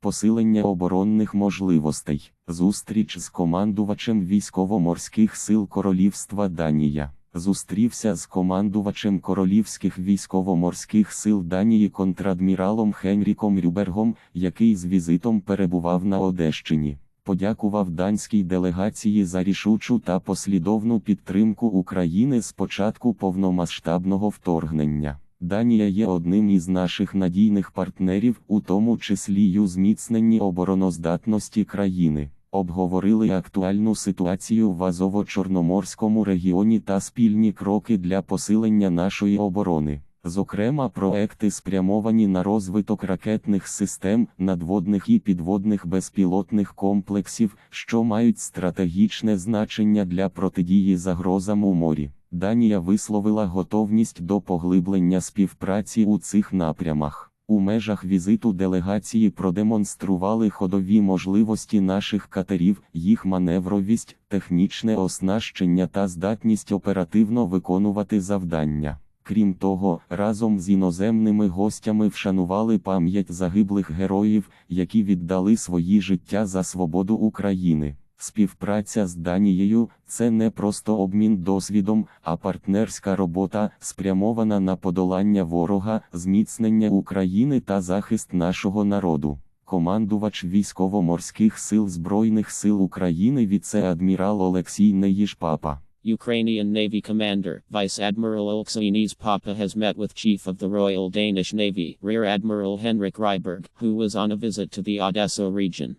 посилення оборонних можливостей, зустріч з командувачем військово-морських сил Королівства Данія. Зустрівся з командувачем королівських військово-морських сил Данії контрадміралом Хенріком Рюбергом, який з візитом перебував на Одещині. Подякував данській делегації за рішучу та послідовну підтримку України з початку повномасштабного вторгнення. Данія є одним із наших надійних партнерів, у тому числі й у зміцненні обороноздатності країни. Обговорили актуальну ситуацію в Азово-Чорноморському регіоні та спільні кроки для посилення нашої оборони. Зокрема, проекти спрямовані на розвиток ракетних систем, надводних і підводних безпілотних комплексів, що мають стратегічне значення для протидії загрозам у морі. Данія висловила готовність до поглиблення співпраці у цих напрямах. У межах візиту делегації продемонстрували ходові можливості наших катерів, їх маневровість, технічне оснащення та здатність оперативно виконувати завдання. Крім того, разом з іноземними гостями вшанували пам'ять загиблих героїв, які віддали свої життя за свободу України. Співпраця з Данією це не просто обмін досвідом, а партнерська робота, спрямована на подолання ворога, зміцнення України та захист нашого народу. Командувач військово-морських сил Збройних сил України віце-адмірал Олексій Неїжпапа. Ukrainian Navy Commander, Vice Admiral Oleksiy Papa has met with Chief of the Royal Danish Navy, Rear Admiral Henrik Ryberg, who was on a visit to the Odessa region.